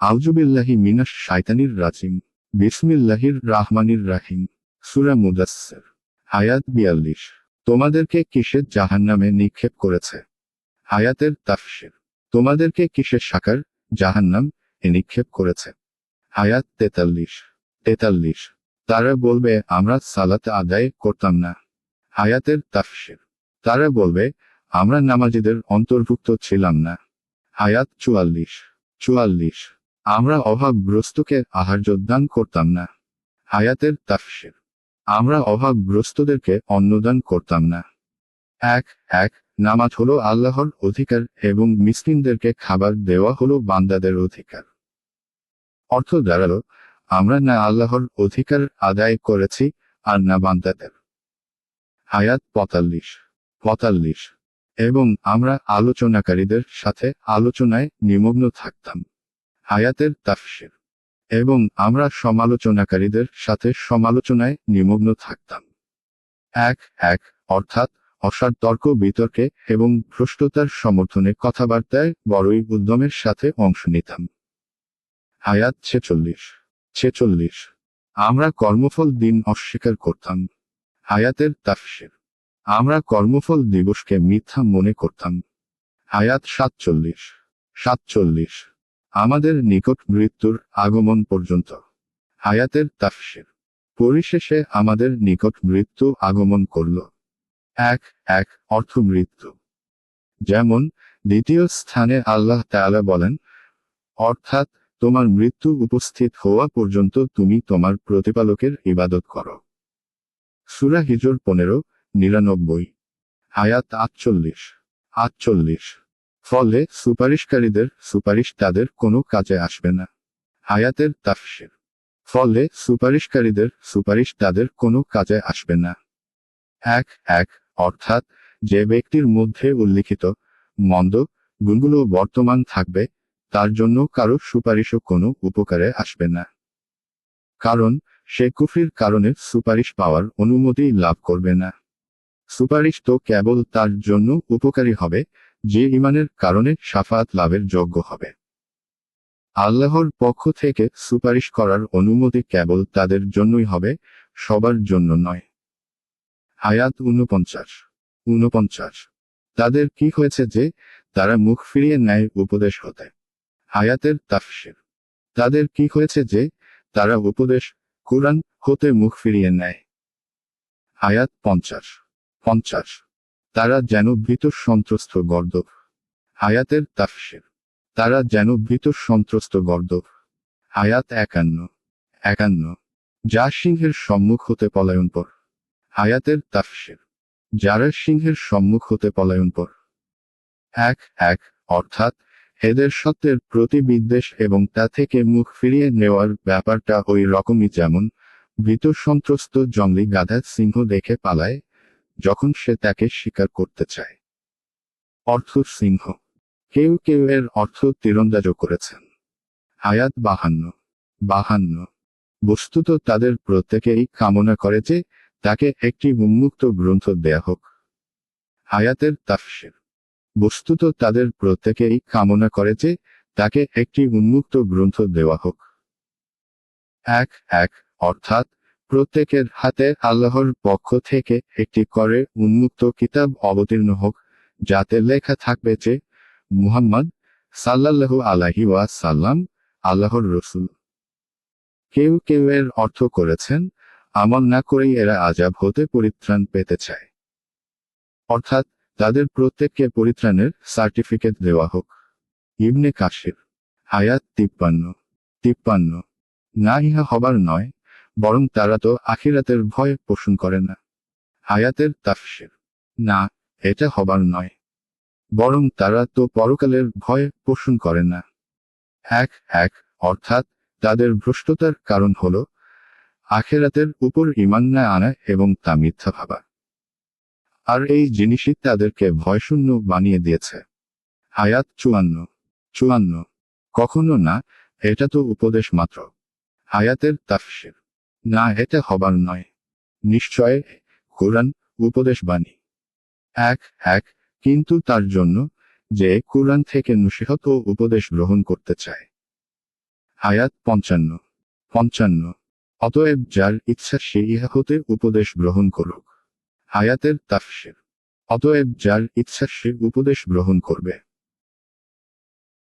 আউজুবিল্লাহি মিনাস শাইতানির রাজিম, বিসমিল্লাহির রাহমানির রাহিম। সুরা মুদাসসির, আয়াত বিয়াল্লিশ। তোমাদেরকে কিসের জাহান্নামে নিক্ষেপ করেছে? আয়াতের তাফসির, তোমাদেরকে কিসের সাকার জাহান্নাম এ নিক্ষেপ করেছে? আয়াত তেতাল্লিশ তেতাল্লিশ। তারা বলবে, আমরা সালাত আদায় করতাম না। আয়াতের তাফসির, তারা বলবে, আমরা নামাজিদের অন্তর্ভুক্ত ছিলাম না। আয়াত চুয়াল্লিশ চুয়াল্লিশ। আমরা অভাবগ্রস্তকে আহার্য দান করতাম না। হায়াতের তাফসির। আমরা অভাবগ্রস্তদেরকে অন্নদান করতাম না। এক এক, নামাজ হলো আল্লাহর অধিকার এবং মিসকিনদেরকে খাবার দেওয়া হলো বান্দাদের অধিকার। অর্থ দাঁড়াল, আমরা না আল্লাহর অধিকার আদায় করেছি আর না বান্দাদের। হায়াত পঁয়তাল্লিশ পঁয়তাল্লিশ। এবং আমরা আলোচনাকারীদের সাথে আলোচনায় নিমগ্ন থাকতাম। আয়াতের তাফসির। এবং আমরা সমালোচনাকারীদের সাথে সমালোচনায় নিমগ্ন থাকতাম। এক এক, অর্থাৎ অসার তর্ক, বিতর্কে এবং ভ্রষ্টতার সমর্থনে কথাবার্তায় বড়ই উদ্যমের সাথে অংশ নিতাম। আয়াত ছেচল্লিশ ছেচল্লিশ, আমরা কর্মফল দিন অস্বীকার করতাম। আয়াতের তাফসির, আমরা কর্মফল দিবসকে মিথ্যা মনে করতাম। আয়াত সাতচল্লিশ সাতচল্লিশ আমাদের নিকট মৃত্যুর আগমন পর্যন্ত। হায়াতের তাফসির। পরিশেষে আমাদের নিকট মৃত্যু আগমন করল। এক এক অর্থ মৃত্যু। যেমন, দ্বিতীয় স্থানে আল্লাহ তাআলা বলেন, অর্থাৎ, তোমার মৃত্যু উপস্থিত হওয়া পর্যন্ত তুমি তোমার প্রতিপালকের ইবাদত করো। সুরা হিজর পনেরো, নিরানব্বই। আয়াত আটচল্লিশ। আটচল্লিশ। ফলে সুপারিশকারীদের সুপারিশ তাদের কোনো কাজে আসবে না। আয়াতের তাফসির। ফলে সুপারিশকারীদের সুপারিশ তাদের কোনো কাজে আসবে না। এক এক, অর্থাৎ যে ব্যক্তির মধ্যে উল্লিখিত মন্দ গুণগুলো বর্তমান থাকবে, তার জন্য কারও সুপারিশও কোনো উপকারে আসবে না। কারণ সে কুফরির কারণে সুপারিশ পাওয়ার অনুমতি লাভ করবে না। সুপারিশ তো কেবল তার জন্য উপকারী হবে যে ইমানের কারণে সাফাত লাভের যোগ্য হবে। আল্লাহর পক্ষ থেকে সুপারিশ করার অনুমতি কেবল তাদের জন্যই হবে, সবার জন্য নয়। আয়াত উনপঞ্চাশ উনপঞ্চাশ তাদের কি হয়েছে যে তারা মুখ ফিরিয়ে নেয় উপদেশ হতে। আয়াতের তাফসির। তাদের কি হয়েছে যে তারা উপদেশ, কোরআন হতে মুখ ফিরিয়ে নেয়। আয়াত পঞ্চাশ। পঞ্চাশ। তারা যেন ভীত সন্ত্রস্ত গর্দভ। আয়াতের তাফসের। তারা যেন ভীত সন্ত্রস্ত গর্দভ। আয়াত একান্ন। একান্ন। যা সিংহের সম্মুখ হতে পলায়ন পর আয়াতের তাফসির। যারা সিংহের সম্মুখ হতে পলায়ন পর এক এক, অর্থাৎ এদের সত্যের প্রতি বিদ্বেষ এবং তা থেকে মুখ ফিরিয়ে নেওয়ার ব্যাপারটা ওই রকমই যেমন, ভীত সন্ত্রস্ত জঙ্গলি গাধা সিংহ দেখে পালায় যখন সে তাকে শিকার করতে চায়। অর্থ সিংহ। কেউ কেউ এর অর্থ তীরন্দাজও করেছেন। আয়াত বাহান্ন। বাহান্ন। বস্তুত তাদের প্রত্যেকেই কামনা করে যে তাকে একটি উন্মুক্ত গ্রন্থ দেয়া হোক। আয়াতের তাফসির। বস্তুত তাদের প্রত্যেকেই কামনা করে যে তাকে একটি উন্মুক্ত গ্রন্থ দেওয়া হোক। এক এক, অর্থাৎ প্রত্যেকের হাতে আল্লাহর পক্ষ থেকে একটি করে উন্মুক্ত কিতাব অবতীর্ণ হোক, যাতে লেখা থাকবে যে মুহাম্মদ সাল্লাল্লাহু আলাহি ওয়া সাল্লাম আল্লাহর রসুল। কেউ কেউ এর অর্থ করেছেন, আমল না করেই এরা আজাব হতে পরিত্রাণ পেতে চায়। অর্থাৎ তাদের প্রত্যেককে পরিত্রাণের সার্টিফিকেট দেওয়া হোক। ইবনে কাশির আয়াত তিপ্পান্ন তিপ্পান্ন। না ইহা হবার নয় বরং তারা তো আখিরাতের ভয় পোষণ করে না। আয়াতের তাফসির। না, এটা হবার নয়। বরং তারা তো পরকালের ভয় পোষণ করে না। এক এক, অর্থাৎ তাদের ভ্রষ্টতার কারণ হল আখেরাতের উপর ইমান না আনা এবং তা মিথ্যা ভাবা। আর এই জিনিসই তাদেরকে ভয়শূন্য বানিয়ে দিয়েছে। আয়াত চুয়ান্ন। চুয়ান্ন। কখনো না, এটা তো উপদেশ মাত্র। আয়াতের তাফসির। না এটা হবার নয়। নিশ্চয় কোরআন উপদেশ বাণী এক এক, কিন্তু তার জন্য যে কোরআন থেকে নসিহত ও উপদেশ গ্রহণ করতে চায়। আয়াত পঞ্চান্ন পঞ্চান্ন, অতএব যার ইচ্ছা সে ইহা হতে উপদেশ গ্রহণ করুক। আয়াতের তাফসির, অতএব যার ইচ্ছা সে উপদেশ গ্রহণ করবে।